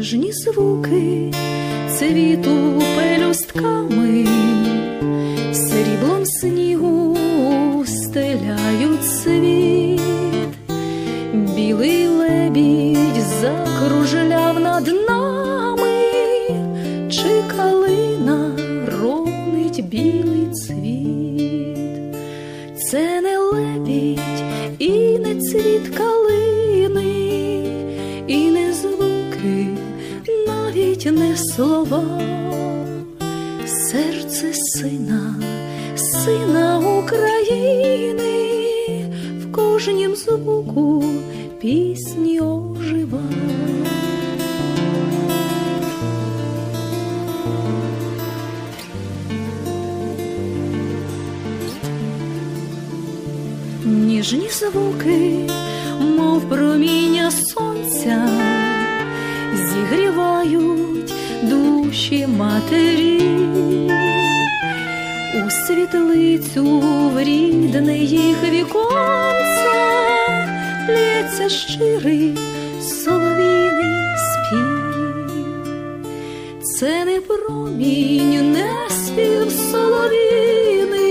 ніжні звуки цвіту пелюстками, сріблом снігу стеляють світ, білий лебідь закружляв над нами, чи калина ронить білий цвіт. Це не лебідь і не цвіт слова, серце сина, сина України, в кожнім звуку пісні ожива. Ніжні звуки, мов проміння сонця, зігрівають душі матері, у світлицю в рідне їх віконце лється щирий солов'їний спів. Це не промінь, не спів солов'їний,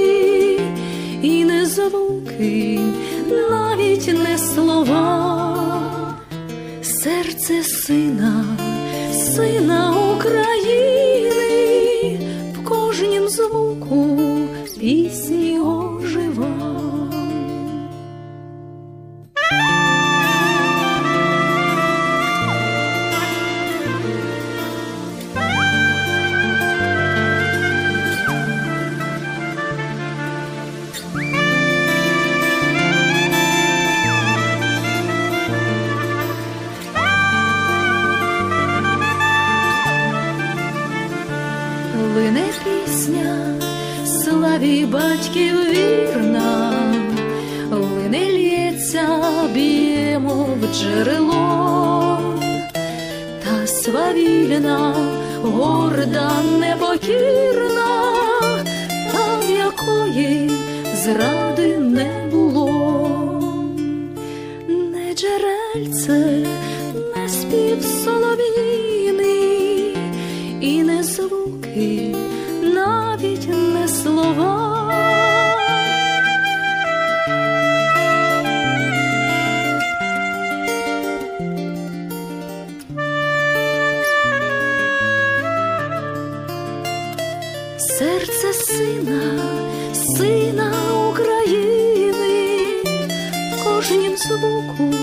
і не звуки, навіть не слова, серце сина, сина України, славі батьків вірна, лине лється, б'ємо в джерело, та свавільна, горда, непокірна, та в якої зради не було, не джерельце, не спів солов'їний, і не звуки, слова. Серце сина, сина України, в кожнім звуку.